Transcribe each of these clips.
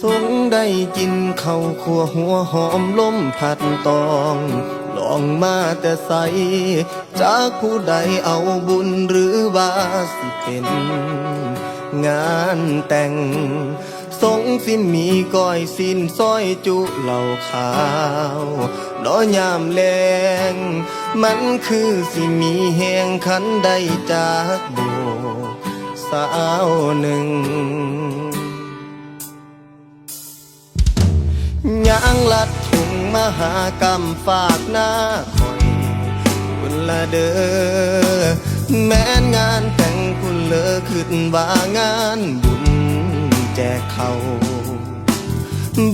สงได้กินข้าวขัวหัวหอมล้มผัดตอง ลองมาแต่ใส จากผู้ใดเอาบุญหรือว่าสิเป็น งานแต่ง งสิมีก้อยสิ้นซอยจุเหล่าขาวน้อยามแลงมันคือสิมีแหงขันใดจากโบสาวหนึ่งยางลัดถุงมหากรรมฝากหน้าคอยคุณละเด้อแม้นงานแต่งคุณเลอขึ้นว่างานบุญ แจกเขา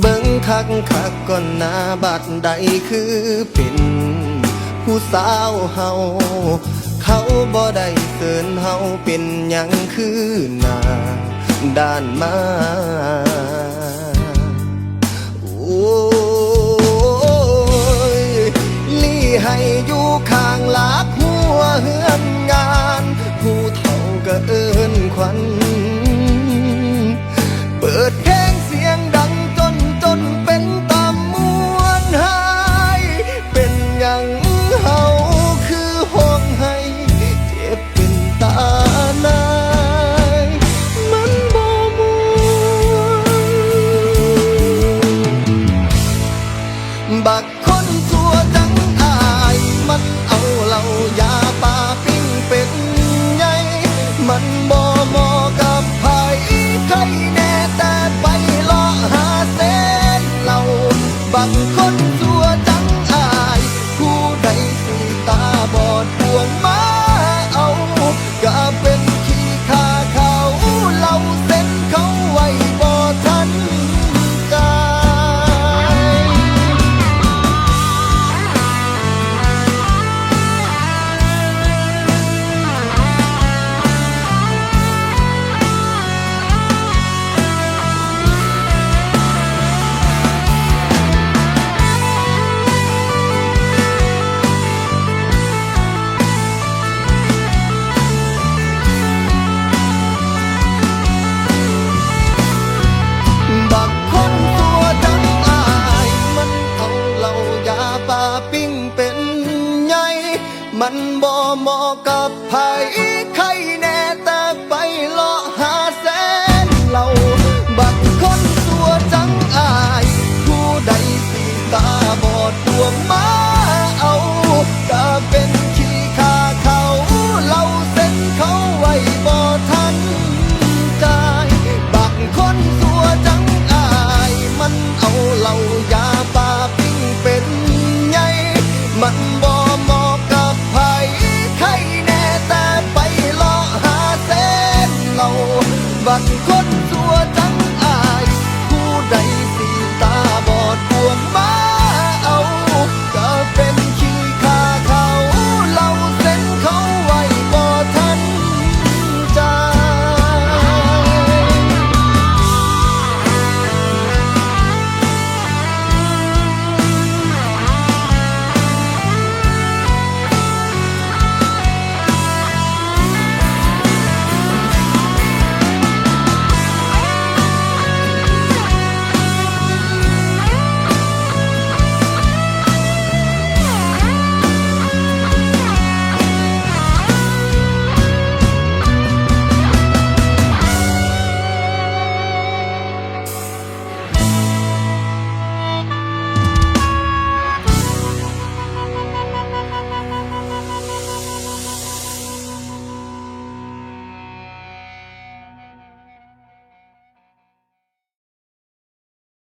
เบิ้งคักคักก่อนหน้าบัดใดคือเป็นผู้สาวเฮาเขาบ่ได้เสินเฮาเป็นหยังคือหนาด้านมา ใครแน่แต่ไปเลาะหาเส้นเราบางคนสัวจังอาย ผู้ใดสีตาบอดดวง ป่าปิ้งเป็นไงมันบ่เหมาะกับไผ